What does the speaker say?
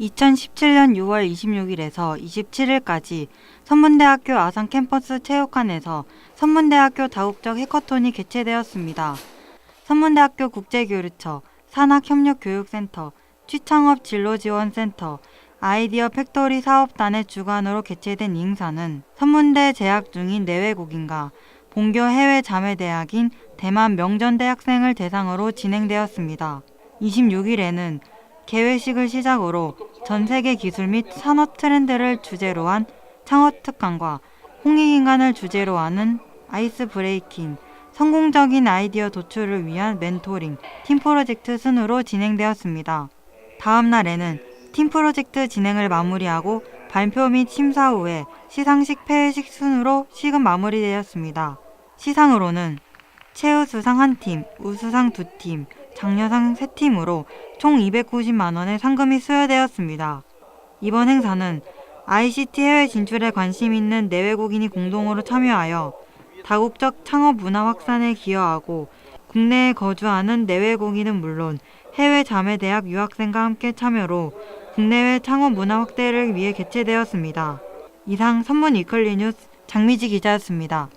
2017년 6월 26일에서 27일까지 선문대학교 아산 캠퍼스 체육관에서 선문대학교 다국적 해커톤이 개최되었습니다. 선문대학교 국제교류처, 산학협력교육센터, 취창업 진로지원센터, 아이디어 팩토리 사업단의 주관으로 개최된 이 행사는 선문대 재학 중인 내외국인과 본교 해외 자매대학인 대만 명전대 학생을 대상으로 진행되었습니다. 26일에는 개회식을 시작으로 전 세계 기술 및 산업 트렌드를 주제로 한 창업 특강과 홍익인간을 주제로 하는 아이스 브레이킹, 성공적인 아이디어 도출을 위한 멘토링, 팀 프로젝트 순으로 진행되었습니다. 다음 날에는 팀 프로젝트 진행을 마무리하고 발표 및 심사 후에 시상식 폐회식 순으로 식은 마무리되었습니다. 시상으로는 최우수상 1팀, 우수상 2팀, 장려상 3팀으로 총 290만 원의 상금이 수여되었습니다. 이번 행사는 ICT 해외 진출에 관심 있는 내외국인이 공동으로 참여하여 다국적 창업 문화 확산에 기여하고 국내에 거주하는 내외국인은 물론 해외 자매 대학 유학생과 함께 참여로 국내외 창업 문화 확대를 위해 개최되었습니다. 이상 선문 위클리 뉴스 장미지 기자였습니다.